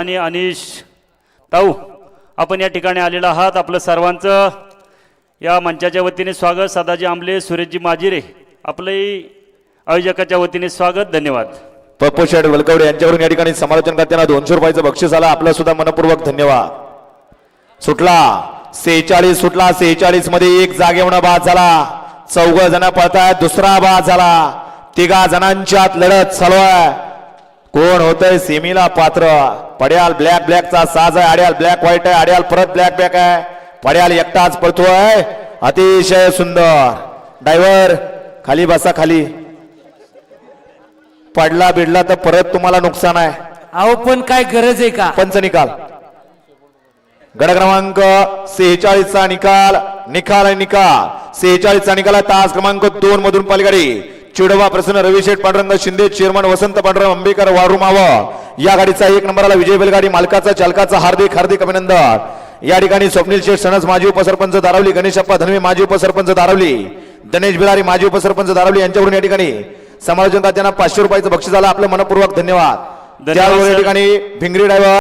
आणि अनिश ताऊ आपण या ठिकाणी आलेला आहात. आपलं सर्वांचं या मंचाच्या वतीने स्वागत. सदाजी आंबले सुरेशजी माजिरे आपलंही आयोजकाच्या वतीने स्वागत. धन्यवाद. पप्पू शेठ वलकवडे यांच्यावरून या ठिकाणी समालोचन करताना दोनशे रुपयाचं बक्षीस आलं. आपलं सुद्धा मनपूर्वक धन्यवाद. सुटला. सेहेचाळीस सुटला. सेहेचाळीसमध्ये एक जागेवण बाद झाला. चौघ जण पळतायत. दुसरा बाद झाला. तिघा जणांच्यात लढत चालू आहे. कोण होतंय सेमीला पात्र? पड्याल ब्लॅक ब्लॅकचा साज आहे आड्याल ब्लॅक व्हाईट आहे आड्याल परत ब्लॅक ब्लॅक आहे. पड्याल एकटाच पळतोय अतिशय सुंदर. ड्रायव्हर खाली बसा खाली. पडला बिडला तर परत तुम्हाला नुकसान आहे. अहो पण काय गरज आहे का? पंच निकाल. गड क्रमांक सेहेचाळीस चा निकाल निकाल आणि निकाल. सेहेचाळीस चा निकाल. तास क्रमांक दोन मधून पालगाडी चिडवा प्रसन्न रविशेठ पांडुरंग शिंदे चेअरमन वसंत पांडुरंग अंबेकर वारुमाव. या गाडीचा एक नंबरला विजय बैलगाडी मालकाचा चालकाचा हार्दिक हार्दिक अभिनंदन. या ठिकाणी स्वप्नील शेठ सणस माजी उपसरपंच दारवली गणेशप्पा धनवे माजी उपसरपंच दारवली गणेश बिलारी माजी उपसरपंच दारवली यांच्याकडून या ठिकाणी समालोचन त्यांना पाचशे रुपयाचं बक्षीस आलं. आपलं मनपूर्वक धन्यवाद. या. ठिकाणी भिंगरी ड्रायव्हर